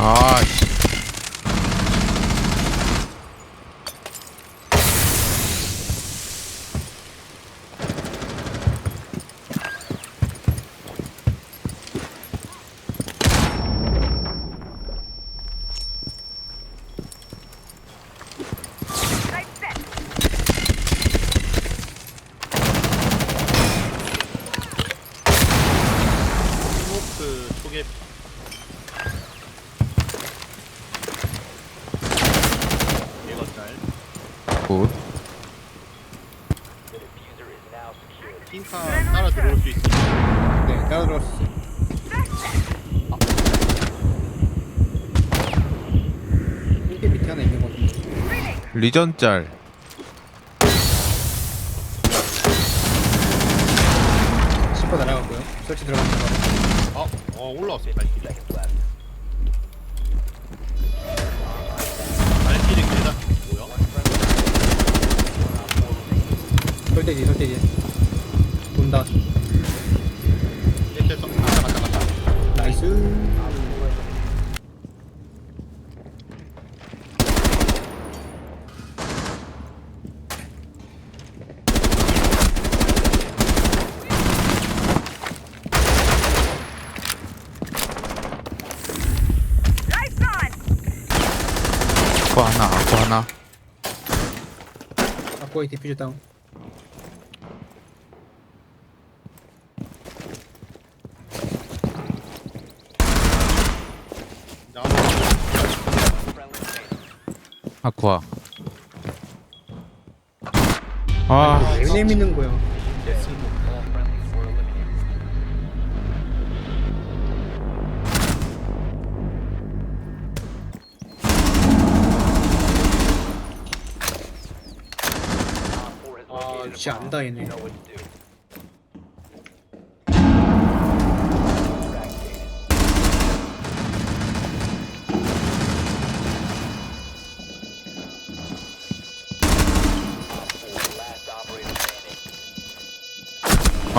아 씨. 굿. 핑카 따라 들어올 수 있어. 네, 따라 수 있어요. 아. 밑에 하나 있는 것 같은데. 리전 짤. 슈퍼 날아갔고요. 설치 들어갔는 거. 아, 어 올라왔어. 발길이. 설대지, 설대지. 돈다. 됐어. 갔다 갔다 갔다. 나이스. 아쿠 하나, 아쿠 하나. 아쿠아이 디퓨저 다운. 나무 아쿠아. 아, 왜 내미는 거야? 아, 진짜 안다 얘네.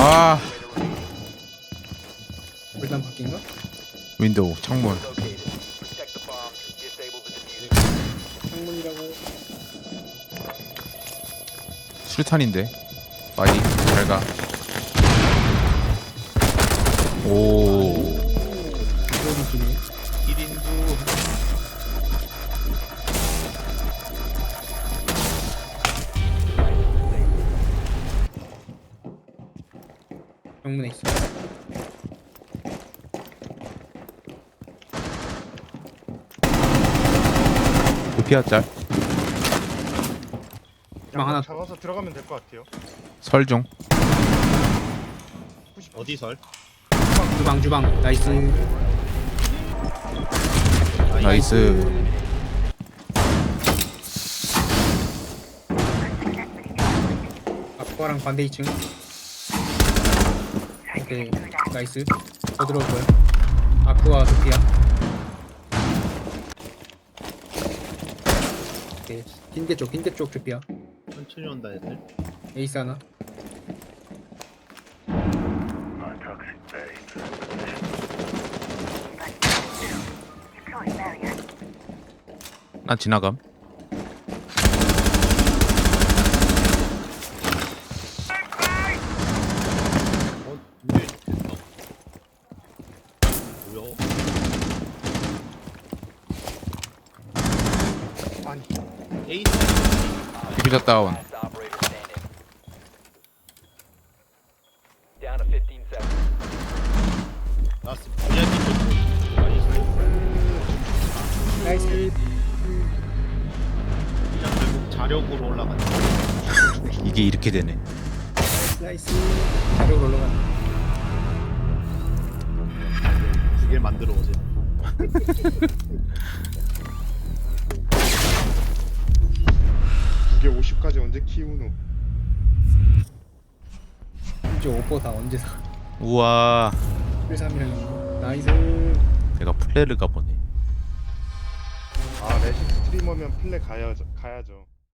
아. 일단 바뀐가? 윈도우, 창문. 창문이라고. 수류탄인데. 많이 잘 가. 오. 기네. 정문에 있어. 도피아 짤. 방 하나 잡아서 들어가면 될 것 같아요. 설중. 어디 설? 주방 주방 나이스. 나이스. 아쿠아랑 반대 2층. 오케이 나이스. 더 들어올 거야. 아쿠아 소피아. 오케이 흰개 쪽 흰개 쪽 소피아. 천천히 온다 애들. 에이스 하나. 난 지나감. 어, 근데 됐어. 뭐야? 아니, 에이 디퓨저 다운. Down to 15 seconds. 나스 VIP 쪽 많이 있어. 나이스. 그냥 결국 자력으로 올라간다. 이게 이렇게 되네. 나이스. 자료 올라가. 두개 만들어 오세요. 50까지 언제 키우노? 이제 오퍼 다 언제 사? 우와. 13이랑 나이스. 내가 플레르가 보네. 아, 레시 스트리머면 플레 가야죠. 가야죠.